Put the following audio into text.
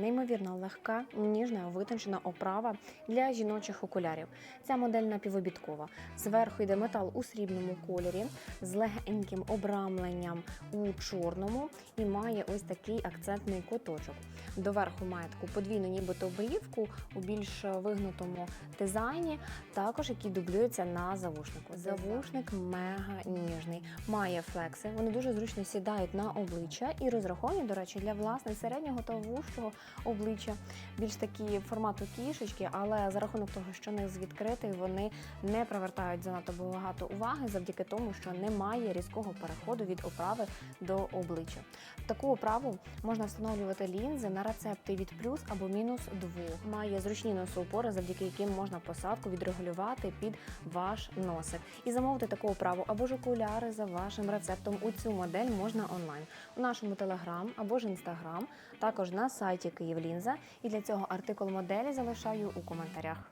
Неймовірно легка, ніжна, витончена оправа для жіночих окулярів. Ця модель напівобідкова. Зверху йде метал у срібному кольорі з легеньким обрамленням у чорному і має ось такий акцентний куточок. Доверху має таку подвійну нібито брівку у більш вигнутому дизайні, також який дублюється на завушнику. Завушник мега ніжний, має флекси. Вони дуже зручно сідають на обличчя і розраховані, до речі, для власне середнього та вужчого обличчя. Більш такі формату кішечки, але за рахунок того, що низ відкритий, вони не привертають занадто багато уваги завдяки тому, що немає різкого переходу від оправи до обличчя. Таку оправу можна встановлювати лінзи на рецепти від плюс або мінус двох. Має зручні носоупори, завдяки яким можна посадку відрегулювати під ваш носик. І замовити таку оправу або ж окуляри за вашим рецептом у цю модель можна онлайн у нашому телеграм або ж інстаграм, також на сайті Київлінза. І для цього артикул моделі залишаю у коментарях.